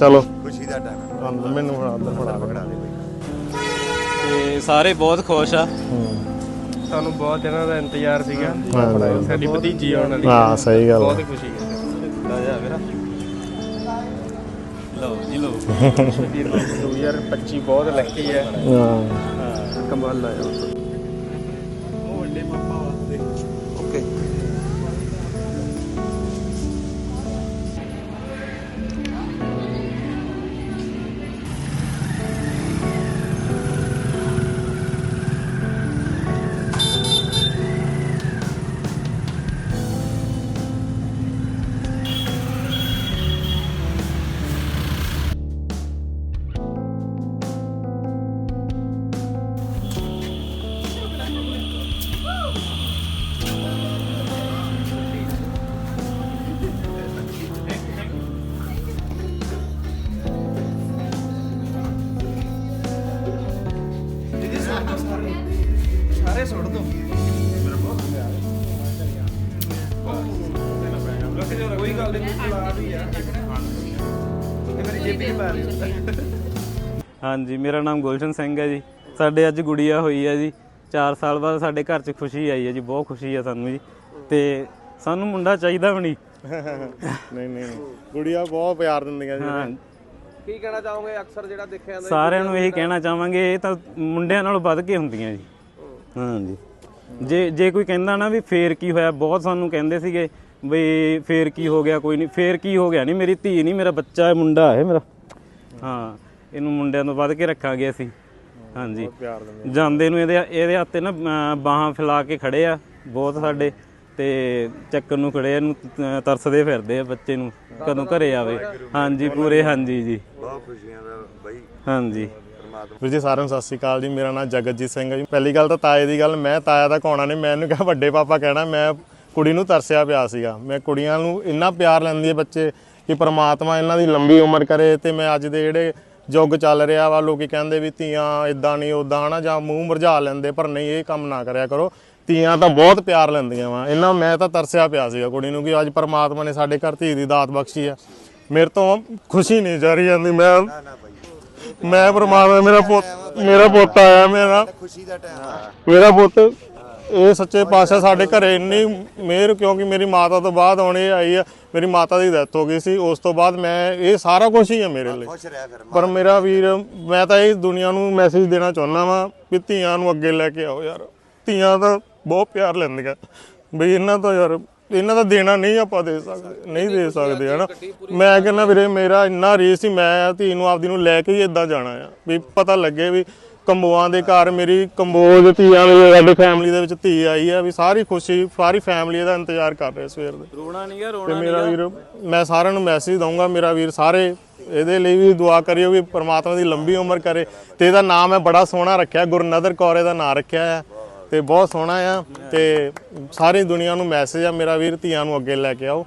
ਚਲੋ। ਖੁਸ਼ੀ ਦਾ ਟਾਈਮ ਹੈ ਅੰਦਰ ਮੈਨੂੰ ਫੜਾ ਅੰਦਰ ਫੜਾ ਪਕੜਾ ਦੇ ਬਈ ਤੇ ਸਾਰੇ ਬਹੁਤ ਖੁਸ਼ ਆ। ਸਾਨੂੰ ਬਹੁਤ ਦਿਨਾਂ ਦਾ ਇੰਤਜ਼ਾਰ ਸੀਗਾ। ਹਾਂ ਸਾਡੀ ਭਤੀਜੀ ਆਉਣ ਵਾਲੀ। ਹਾਂ ਸਹੀ ਗੱਲ ਬਹੁਤ ਹੈ। ਖੁਸ਼ੀ ਹੈ ਲੈ ਜਾ ਵੀਰਾ। ਲਓ ਜੀ ਲਓ। 2025 ਬਹੁਤ ਲੱਕੀ ਹੈ। ਹਾਂ। ਕਮਾਲ ਆਇਆ ਸੁੱਟ ਦੋ। ਕੋਈ ਗੱਲ ਨਹੀਂ ਚਲਾ ਵੀ ਆ। ਇਹ ਮੇਰੀ ਜੇਬੀ ਚ ਪਾ ਰਹੀ ਹਾਂਜੀ ਮੇਰਾ ਨਾਮ ਗੁਲਸ਼ਨ ਸਿੰਘ ਹੈ ਜੀ। ਸਾਡੇ ਅੱਜ ਗੁੜੀਆ ਹੋਈ ਹੈ ਜੀ। 4 ਸਾਲ ਬਾਅਦ ਸਾਡੇ ਘਰ 'ਚ ਖੁਸ਼ੀ ਆਈ ਹੈ ਜੀ ਬਹੁਤ ਖੁਸ਼ੀ ਹੈ ਸਾਨੂੰ ਜੀ। ਤੇ ਸਾਨੂੰ ਮੁੰਡਾ ਚਾਹੀਦਾ ਵੀ ਨਹੀਂ। ਨਹੀਂ ਨਹੀਂ ਗੁੜੀਆ ਬਹੁਤ ਪਿਆਰ ਦਿੰਦੀਆਂ ਜੀ। ਹਾਂ। ਕੀ ਕਹਿਣਾ ਚਾਹੋਗੇ? ਅਕਸਰ ਜਿਹੜਾ ਦੇਖਿਆ ਜਾਂਦਾ ਸਾਰਿਆਂ ਨੂੰ ਇਹੀ ਕਹਿਣਾ ਚਾਹਾਂਗੇ ਇਹ ਤਾਂ ਮੁੰਡਿਆਂ ਨਾਲੋਂ ਵੱਧ ਕੇ ਹੁੰਦੀਆਂ ਜੀ। ਹਾਂਜੀ। ਜੇ ਜੇ ਕੋਈ ਕਹਿੰਦਾ ਨਾ ਵੀ ਫੇਰ ਕੀ ਹੋਇਆ ਬਹੁਤ ਸਾਨੂੰ ਕਹਿੰਦੇ ਸੀਗੇ ਵੀ ਫੇਰ ਕੀ ਹੋ ਗਿਆ ਕੋਈ ਨਹੀਂ ਫੇਰ ਕੀ ਹੋ ਗਿਆ ਨਹੀਂ ਮੇਰੀ ਧੀ ਨਹੀਂ ਮੇਰਾ ਬੱਚਾ ਹੈ ਮੁੰਡਾ ਹੈ ਮੇਰਾ। ਹਾਂ ਇਹਨੂੰ ਮੁੰਡਿਆਂ ਤੋਂ ਵੱਧ ਕੇ ਰੱਖਾਂਗੇ ਅਸੀਂ। ਹਾਂਜੀ। ਜਾਂਦੇ ਨੂੰ ਇਹਦੇ ਇਹਦੇ ਹੱਥੇ ਨਾ ਬਾਹਾਂ ਫੈਲਾ ਕੇ ਖੜੇ ਆ ਬਹੁਤ ਸਾਡੇ ਤੇ ਚੱਕਰ ਨੂੰ ਖੜੇ ਆ, ਇਹਨੂੰ ਤਰਸਦੇ ਫਿਰਦੇ ਆ ਬੱਚੇ ਨੂੰ ਕਦੋਂ ਘਰੇ ਆਵੇ। ਹਾਂਜੀ ਪੂਰੇ ਹਾਂਜੀ ਜੀ। ਬਹੁਤ ਖੁਸ਼ੀਆਂ ਦਾ ਬਈ। ਹਾਂਜੀ। ਪਰਮਾਤਮਾ ਵੀਰ ਜੀ ਸਾਰਿਆਂ ਨੂੰ ਸਤਿ ਸ਼੍ਰੀ ਅਕਾਲ ਜੀ। ਮੇਰਾ ਨਾਮ ਜਗਤਜੀਤ ਸਿੰਘ ਹੈ ਜੀ। ਪਹਿਲੀ ਗੱਲ ਤਾਂ ਤਾਏ ਦੀ ਗੱਲ ਮੈਂ ਤਾਇਆ ਦਾ ਕੌਣਾ ਨਹੀਂ। ਮੈਂ ਇਹਨੂੰ ਕਿਹਾ ਵੱਡੇ ਪਾਪਾ ਕਹਿਣਾ ਮੈਂ ਕੁੜੀ ਨੂੰ ਤਰਸਿਆ ਪਿਆ ਸੀਗਾ। ਮੈਂ ਕੁੜੀਆਂ ਨੂੰ ਇੰਨਾ ਪਿਆਰ ਲੈਂਦੀ ਹੈ ਬੱਚੇ ਕਿ ਪ੍ਰਮਾਤਮਾ ਇਹਨਾਂ ਦੀ ਲੰਬੀ ਉਮਰ ਕਰੇ ਤੇ ਮੈਂ ਅੱਜ ਦੇ ਜਿਹੜੇ ਯੁੱਗ ਚੱਲ ਰਿਹਾ ਵਾ ਲੋਕੀ ਕਹਿੰਦੇ ਵੀ ਧੀਆਂ ਇਦਾਂ ਨਹੀਂ ਉਦਾਂ ਹਨਾ ਜਾਂ ਮੂੰਹ ਮੁਰਝਾ ਲੈਂਦੇ ਪਰ ਨਹੀਂ ਇਹ ਕੰਮ ਨਾ ਕਰਿਆ ਕਰੋ। ਧੀਆਂ ਤਾਂ ਬਹੁਤ ਪਿਆਰ ਲੈਂਦੀਆਂ ਵਾ। ਇਹਨਾਂ ਮੈਂ ਤਾਂ ਤਰਸਿਆ ਪਿਆ ਸੀਗਾ ਕੁੜੀ ਨੂੰ ਕਿ ਅੱਜ ਪ੍ਰਮਾਤਮਾ ਨੇ ਸਾਡੇ ਘਰ ਧੀ ਦੀ ਦਾਤ ਬਖਸ਼ੀ ਆ ਮੇਰੇ ਤੋਂ ਖੁਸ਼ੀ ਨਹੀਂ ਜਾਰੀ ਜਾਂਦੀ ਮੈਂ ਨਾ ਨਾ ਮੈਂ ਪਰਮਾਤਮਾ ਮੇਰਾ ਪੁੱਤ ਮੇਰਾ ਪੁੱਤ ਆਇਆ ਮੇਰਾ। ਖੁਸ਼ੀ ਦਾ ਟਾਈਮ ਮੇਰਾ ਪੁੱਤ ਇਹ ਸੱਚੇ ਪਾਤਸ਼ਾਹ ਸਾਡੇ ਘਰੇ ਇੰਨੀ ਮਿਹਰ ਕਿਉਂਕਿ ਮੇਰੀ ਮਾਤਾ ਤੋਂ ਬਾਅਦ ਇਹ ਆਈ ਆ ਮੇਰੀ ਮਾਤਾ ਦੀ ਡੈਥ ਹੋ ਗਈ ਸੀ ਉਸ ਤੋਂ ਬਾਅਦ ਮੈਂ ਇਹ ਸਾਰਾ ਕੁਝ ਹੀ ਹੈ ਮੇਰੇ ਲਈ। ਖੁਸ਼ ਰਹਿ ਫਿਰ ਪਰ ਮੇਰਾ ਵੀਰ ਮੈਂ ਤਾਂ ਇਹ ਦੁਨੀਆ ਨੂੰ ਮੈਸੇਜ ਦੇਣਾ ਚਾਹੁੰਦਾ ਵਾਂ ਵੀ ਧੀਆਂ ਨੂੰ ਅੱਗੇ ਲੈ ਕੇ ਆਓ ਯਾਰ। ਧੀਆਂ ਤਾਂ ਬਹੁਤ ਪਿਆਰ ਲੈਂਦੀਆਂ। ਬਈ ਇਹਨਾਂ ਤੋਂ ਯਾਰ ਇਹਨਾਂ ਦਾ ਦੇਣਾ ਨਹੀਂ ਆਪਾਂ ਦੇ ਸਕਦੇ ਨਹੀਂ ਦੇ ਸਕਦੇ ਹਨਾ? ਮੈਂ ਕਹਿੰਦਾ ਵੀਰੇ ਮੇਰਾ ਇੰਨਾ ਰੀਸ ਸੀ ਮੈਂ ਧੀ ਨੂੰ ਆਪਦੀ ਨੂੰ ਲੈ ਕੇ ਹੀ ਇਦਾਂ ਜਾਣਾ ਆ ਵੀ ਪਤਾ ਲੱਗੇ ਵੀ ਕੰਬੋਆਂ ਦੇ ਘਰ ਮੇਰੀ ਕੰਬੋਜ ਧੀਆਂ ਦੇ ਸਾਡੀ ਫੈਮਿਲੀ ਦੇ ਵਿੱਚ ਧੀ ਆਈ ਆ ਵੀ ਸਾਰੀ ਖੁਸ਼ੀ ਸਾਰੀ ਫੈਮਿਲੀ ਇਹਦਾ ਇੰਤਜ਼ਾਰ ਕਰ ਰਹੇ ਸਵੇਰ ਦੇ। ਰੋਣਾ ਨਹੀਂਗਾ ਤੇ ਰੋਣਾ ਮੇਰਾ ਵੀਰ ਮੈਂ ਸਾਰਿਆਂ ਨੂੰ ਮੈਸੇਜ ਦਊਂਗਾ ਮੇਰਾ ਵੀਰ ਸਾਰੇ ਇਹਦੇ ਲਈ ਵੀ ਦੁਆ ਕਰਿਓ ਵੀ ਪ੍ਰਮਾਤਮਾ ਦੀ ਲੰਬੀ ਉਮਰ ਕਰੇ ਤੇ ਇਹਦਾ ਨਾਮ ਹੈ ਬੜਾ ਸੋਹਣਾ ਰੱਖਿਆ ਗੁਰਨਦਰ ਕੌਰ ਇਹਦਾ ਨਾਮ ਰੱਖਿਆ ਆ। ਤੇ ਬਹੁਤ ਸੋਹਣਾ ਆ ਤੇ ਸਾਰੀ ਦੁਨੀਆ ਨੂੰ ਮੈਸੇਜ ਆ, ਮੇਰਾ ਵੀਰ ਧੀਆਂ ਨੂੰ ਅੱਗੇ ਲੈ ਕੇ ਆਓ।